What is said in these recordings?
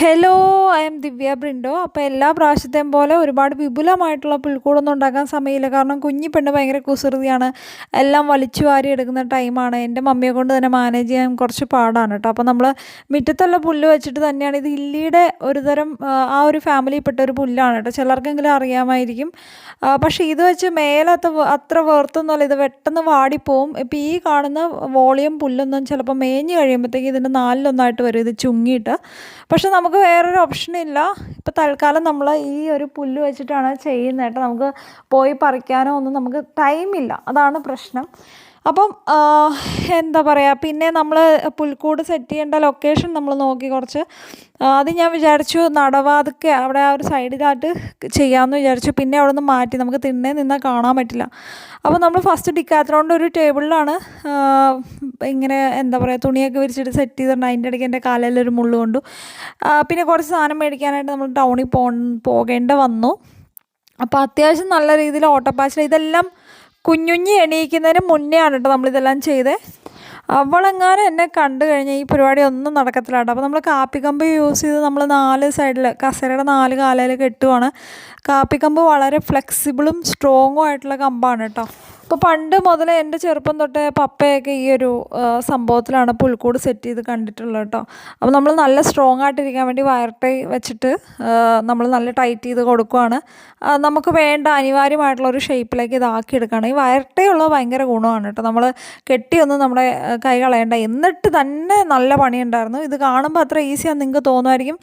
Hello I am Divya Brindo അപ്പോൾ എല്ലാ പ്രാവശ്യത്തെയും പോലെ ഒരുപാട് വിപുലമായിട്ടുള്ള പുൽക്കൂടൊന്നും ഉണ്ടാക്കാൻ സമയമില്ല. കാരണം കുഞ്ഞി പെണ്ണ് ഭയങ്കര കുസൃതിയാണ്. എല്ലാം വലിച്ചു വാരി എടുക്കുന്ന ടൈമാണ്. എന്റെ മമ്മിയെ കൊണ്ട് തന്നെ മാനേജ് ചെയ്യാൻ കുറച്ച് പാടാണ് കേട്ടോ. അപ്പോൾ നമ്മൾ മുറ്റത്തുള്ള പുല്ല് വെച്ചിട്ട് തന്നെയാണ് ഇത് ഇല്ലിയുടെ ഒരു തരം ആ, ഒരു ഫാമിലിയിൽപ്പെട്ട ഒരു പുല്ലാണ് കേട്ടോ. ചിലർക്കെങ്കിലും അറിയാമായിരിക്കും. പക്ഷേ ഇത് വെച്ച് മേലെ അത്ര വേർത്തൊന്നുമല്ല. ഇത് പെട്ടെന്ന് വാടിപ്പോവും. ഇപ്പോൾ ഈ കാണുന്ന വോളിയം പുല്ലൊന്നും ചിലപ്പോൾ മേഞ്ഞ് കഴിയുമ്പോഴത്തേക്ക് ഇതിന്റെ നാലിലൊന്നായിട്ട് വരും. ഇത് ചുങ്ങിയിട്ട്. പക്ഷേ നമുക്ക് വേറൊരു ഓപ്ഷനില്ല ഇപ്പോൾ തൽക്കാലം നമ്മൾ ഈ ഒരു പുല്ല് വെച്ചിട്ടാണ് ചെയ്യുന്നത് കേട്ടോ. നമുക്ക് പോയി പറിക്കാനോ ഒന്നും നമുക്ക് ടൈമില്ല അതാണ് പ്രശ്നം. അപ്പം എന്താ പറയുക പിന്നെ നമ്മൾ പുൽക്കൂട് സെറ്റ് ചെയ്യേണ്ട ലൊക്കേഷൻ നമ്മൾ നോക്കി കുറച്ച്. അത് ഞാൻ വിചാരിച്ചു നടവാതൊക്കെ അവിടെ ആ ഒരു സൈഡിലായിട്ട് ചെയ്യാമെന്ന് വിചാരിച്ചു. പിന്നെ അവിടെ നിന്ന് മാറ്റി നമുക്ക് തിണ്ണേ നിന്നാൽ കാണാൻ പറ്റില്ല. അപ്പോൾ നമ്മൾ ഫസ്റ്റ് ഡിക്കാത്തോണ്ട് ഒരു ടേബിളിലാണ് ഇങ്ങനെ എന്താ പറയുക തുണിയൊക്കെ വിരിച്ചിട്ട് സെറ്റ് ചെയ്തിട്ടുണ്ട്. അതിന്റെ ഇടയ്ക്ക് എന്റെ കാലിലൊരു മുള്ളു കൊണ്ടു. പിന്നെ കുറച്ച് സാധനം മേടിക്കാനായിട്ട് നമ്മൾ ടൗണിൽ പോ പോകേണ്ട വന്നു. അപ്പോൾ അത്യാവശ്യം നല്ല രീതിയിൽ ഓട്ടപ്പാച്ചിൽ ഇതെല്ലാം കുഞ്ഞുഞ്ഞി എണീക്കുന്നതിന് മുന്നേ ആണ് കേട്ടോ നമ്മളിതെല്ലാം ചെയ്തേ. അവളെങ്ങാനും എന്നെ കണ്ടു കഴിഞ്ഞാൽ ഈ പരിപാടി ഒന്നും നടക്കത്തില്ല കേട്ടോ. അപ്പോൾ നമ്മൾ കാപ്പിക്കമ്പ് യൂസ് ചെയ്ത് നമ്മൾ നാല് സൈഡിൽ കസേരയുടെ നാല് കാലയിൽ കെട്ടുവാണ്. കാപ്പിക്കമ്പ് വളരെ ഫ്ലെക്സിബിളും സ്ട്രോങ്ങും ആയിട്ടുള്ള കമ്പാണ് കേട്ടോ. അപ്പോൾ പണ്ട് മുതലേ എന്റെ ചെറുപ്പം തൊട്ടേ പപ്പയൊക്കെ ഈ ഒരു സംഭവത്തിലാണ് പുൽക്കൂട് സെറ്റ് ചെയ്ത് കണ്ടിട്ടുള്ളത് കേട്ടോ അപ്പോൾ നമ്മൾ നല്ല സ്ട്രോങ് ആയിട്ടിരിക്കാൻ വേണ്ടി വയർ ടൈ വെച്ചിട്ട് നമ്മൾ നല്ല ടൈറ്റ് ചെയ്ത് കൊടുക്കുവാണ്. നമുക്ക് വേണ്ട അനിവാര്യമായിട്ടുള്ള ഒരു ഷേപ്പിലേക്ക് ഇതാക്കി എടുക്കുകയാണ് ഈ വയർ ടൈ ഉള്ളത് ഭയങ്കര ഗുണമാണ് കേട്ടോ നമ്മൾ കെട്ടിയൊന്നും നമ്മുടെ കൈ കളയണ്ട. എന്നിട്ട് തന്നെ നല്ല പണിയുണ്ടായിരുന്നു. ഇത് കാണുമ്പോൾ അത്ര ഈസിയാണെന്ന് നിങ്ങൾക്ക് തോന്നുമായിരിക്കും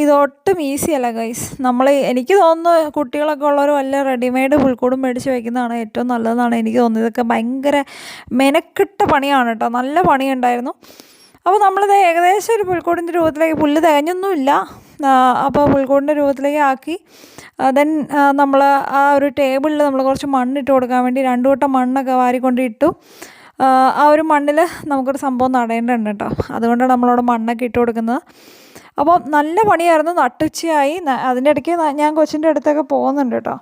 ഇതൊട്ടും ഈസി അല്ല ഗൈസ് നമ്മൾ എനിക്ക് തോന്നുന്നു കുട്ടികളൊക്കെ ഉള്ളവർ വല്ല റെഡിമെയ്ഡ് പുൽക്കൂടും മേടിച്ച് വയ്ക്കുന്നതാണ് ഏറ്റവും നല്ലതെന്നാണ് എനിക്ക് തോന്നുന്നത്. ഇതൊക്കെ ഭയങ്കര മെനക്കെട്ട പണിയാണ് കേട്ടോ നല്ല പണിയുണ്ടായിരുന്നു. അപ്പോൾ നമ്മളിത് ഏകദേശം ഒരു പുൽക്കൂടിന്റെ രൂപത്തിലേക്ക് പുല്ല് തികഞ്ഞൊന്നുമില്ല. അപ്പോൾ പുൽക്കൂടിന്റെ രൂപത്തിലേക്ക് ആക്കി ദെൻ നമ്മൾ ആ ഒരു ടേബിളിൽ നമ്മൾ കുറച്ച് മണ്ണിട്ട് കൊടുക്കാൻ വേണ്ടി രണ്ടു വട്ടം മണ്ണൊക്കെ വാരിക്കൊണ്ട് ഇട്ടു. ആ, ആ ഒരു മണ്ണിൽ നമുക്കൊരു സംഭവം നടേണ്ടതുണ്ട് കേട്ടോ അതുകൊണ്ടാണ് നമ്മളവിടെ മണ്ണൊക്കെ ഇട്ട് കൊടുക്കുന്നത്. അപ്പോൾ നല്ല പണിയായിരുന്നു. നട്ടുച്ചയായി. അതിന്റെ ഇടയ്ക്ക് ഞാൻ കൊച്ചിന്റെ അടുത്തൊക്കെ പോകുന്നുണ്ട് കേട്ടോ.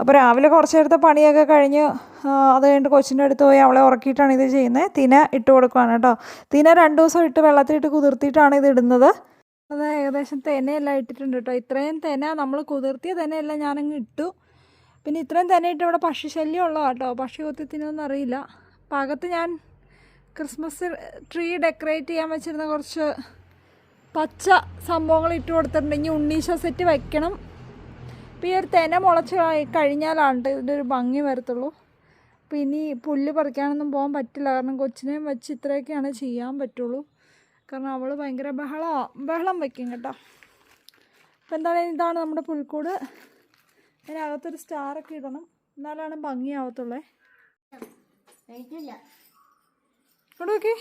അപ്പോൾ രാവിലെ കുറച്ച് നേരത്തെ പണിയൊക്കെ കഴിഞ്ഞ് അത് കഴിഞ്ഞിട്ട് കൊച്ചിന്റെ അടുത്ത് പോയി അവളെ ഉറക്കിയിട്ടാണ് ഇത് ചെയ്യുന്നത്. തിന ഇട്ട് കൊടുക്കുകയാണ് കേട്ടോ. തിന രണ്ട് ദിവസം ഇട്ട് വെള്ളത്തിലിട്ട് കുതിർത്തിയിട്ടാണ് ഇത് ഇടുന്നത്. അത് ഏകദേശം തേനയെല്ലാം ഇട്ടിട്ടുണ്ട് കേട്ടോ. ഇത്രയും തേന നമ്മൾ കുതിർത്തിയ തേനയെല്ലാം ഞാനങ്ങ് ഇട്ടു. പിന്നെ ഇത്രയും തേന ഇട്ട് ഇവിടെ പക്ഷി ശല്യം ഉള്ളതാണ് കേട്ടോ. പക്ഷി കൊത്തി തിന്നൊന്നും അറിയില്ല. പാകത്ത് ഞാൻ ക്രിസ്മസ് ട്രീ ഡെക്കറേറ്റ് ചെയ്യാൻ വെച്ചിരുന്ന കുറച്ച് പച്ച സംഭവങ്ങൾ ഇട്ട് കൊടുത്തിട്ടുണ്ടെങ്കിൽ ഉണ്ണീശ സെറ്റ് വയ്ക്കണം അപ്പോൾ ഈ ഒരു തെന മുളച്ച് കഴിഞ്ഞാലാണ്ട് കഴിഞ്ഞാലാണ് ഇതിന്റെ ഒരു ഭംഗി വരത്തുള്ളൂ. അപ്പോൾ ഇനി പുല്ല് പറിക്കാനൊന്നും പോകാൻ പറ്റില്ല. കാരണം കൊച്ചിനെയും വെച്ച് ഇത്രയൊക്കെയാണ് ചെയ്യാൻ പറ്റുള്ളൂ. കാരണം അവൾ ഭയങ്കര ബഹള ബഹളം വയ്ക്കും കേട്ടോ. അപ്പോൾ എന്തായാലും ഇതാണ് നമ്മുടെ പുൽക്കൂട്. അതിനകത്തൊരു സ്റ്റാറൊക്കെ ഇടണം. എന്നാലാണ് ഭംഗിയാവത്തുള്ളേ. ഇവിടെ നോക്കി.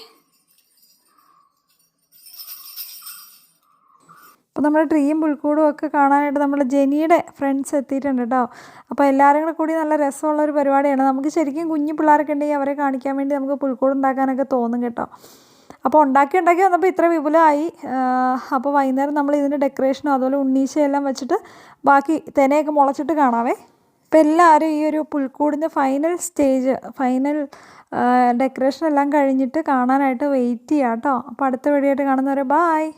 അപ്പോൾ നമ്മുടെ ട്രീയും പുൽക്കൂടും ഒക്കെ കാണാനായിട്ട് നമ്മുടെ ജെനിയുടെ ഫ്രണ്ട്സ് എത്തിയിട്ടുണ്ട് കേട്ടോ. അപ്പോൾ എല്ലാവരും കൂടെ കൂടി നല്ല രസമുള്ള ഒരു പരിപാടിയാണ്. നമുക്ക് ശരിക്കും കുഞ്ഞു പിള്ളേരൊക്കെ ഉണ്ടെങ്കിൽ അവരെ കാണിക്കാൻ വേണ്ടി നമുക്ക് പുൽക്കൂട് ഉണ്ടാക്കാനൊക്കെ തോന്നും കേട്ടോ. അപ്പോൾ ഉണ്ടാക്കി ഉണ്ടാക്കി വന്നപ്പോൾ ഇത്ര വിപുലമായി. അപ്പോൾ വൈകുന്നേരം നമ്മൾ ഇതിന്റെ ഡെക്കറേഷനും അതുപോലെ ഉണ്ണീശയെല്ലാം വെച്ചിട്ട് ബാക്കി തേനയൊക്കെ മുളച്ചിട്ട് കാണാവേ. അപ്പോൾ എല്ലാവരും ഈ ഒരു പുൽക്കൂടിന്റെ ഫൈനൽ സ്റ്റേജ് ഫൈനൽ ഡെക്കറേഷൻ എല്ലാം കഴിഞ്ഞിട്ട് കാണാനായിട്ട് വെയിറ്റ് ചെയ്യാം കേട്ടോ. അപ്പോൾ അടുത്ത വീഡിയോ ആയിട്ട് കാണുന്നവരെ ബായ്